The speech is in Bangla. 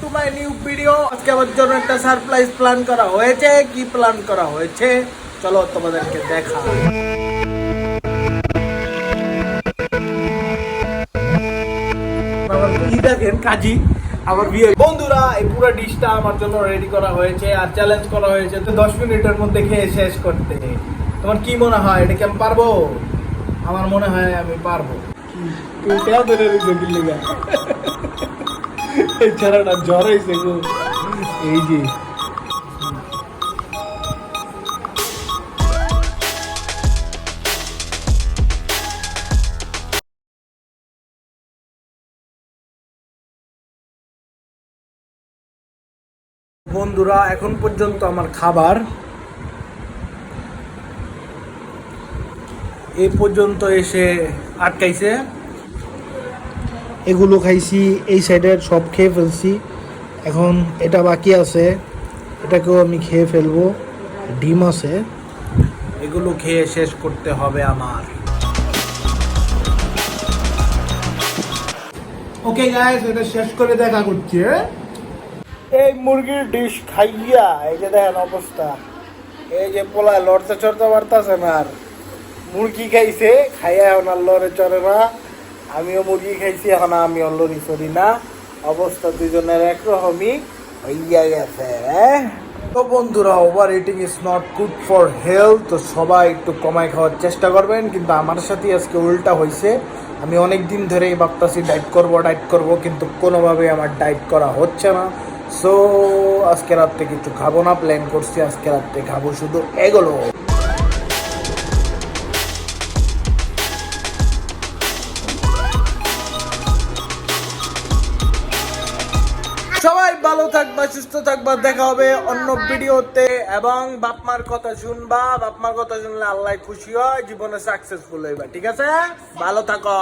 টু মাই নিউ ভিডিও আজকে আমার জন্য একটা সারপ্রাইজ প্ল্যান করা হয়েছে। কি প্ল্যান করা হয়েছে? চলো তোমাদেরকে দেখা। দেখেন কাজী, আমার বিয়ে। বন্ধুরা, এই পুরো ডিশটা আমার জন্য রেডি করা হয়েছে আর চ্যালেঞ্জ করা হয়েছে। তো দশ মিনিটের মধ্যে খেয়ে শেষ করতে। তোমার কি মনে হয়, এটা কি আমি পারব? আমার মনে হয় আমি পারব। কেউ কেউ ধরে ছেলেটা জ্বর এই যে। বন্ধুরা এখন পর্যন্ত আমার খাবার এ পর্যন্ত এসে আটকাইছে। এগুলো খাইছি, এই সাইডের সব খেয়ে ফেলছি। এখন এটা বাকি আছে, এটাকেও আমি খেয়ে ফেলব। ডিম আছে। এগুলো খেয়ে শেষ করতে হবে আমার। ওকে গাইস এটা শেষ করে দেখা করছি হ্যাঁ? এই মুরগির ডিশ খাইয়া, এই যে দেখেন অবস্থা। এই যে পোলায় লড়তে চড়তে পারতাছে না আর। মুরগি খাইছে, খাইয়া এখন আর লড়ে চড়ে না। আমিও মুরগি খাইছি এখন আমি লড়ি চড়ি না, অবস্থা দুজনের একরকমই হইয়া গেছে? তো বন্ধুরা over eating is not good for health তো সবাই একটু কমাই খাওয়ার চেষ্টা করবেন, কিন্তু আমার সাথে আজকে উল্টা হয়েছে আমি অনেক দিন ধরেই ভাবতাছি ডাইট করব ডাইট করব, কিন্তু কোনোভাবে আমার ডাইট করা হচ্ছে না। সো আজকে রাত্রে কিছু খাব না প্ল্যান করছি, আজকে রাত্রে খাব শুধু এগুলো। সবাই ভালো থাকবা সুস্থ থাকবা দেখা হবে অন্য ভিডিওতে। এবং বাপমার কথা শুনবা, বাপমার কথা শুনলে আল্লাহ খুশি হয়, জীবনে সাকসেসফুল হইবা, ঠিক আছে? ভালো থাকো।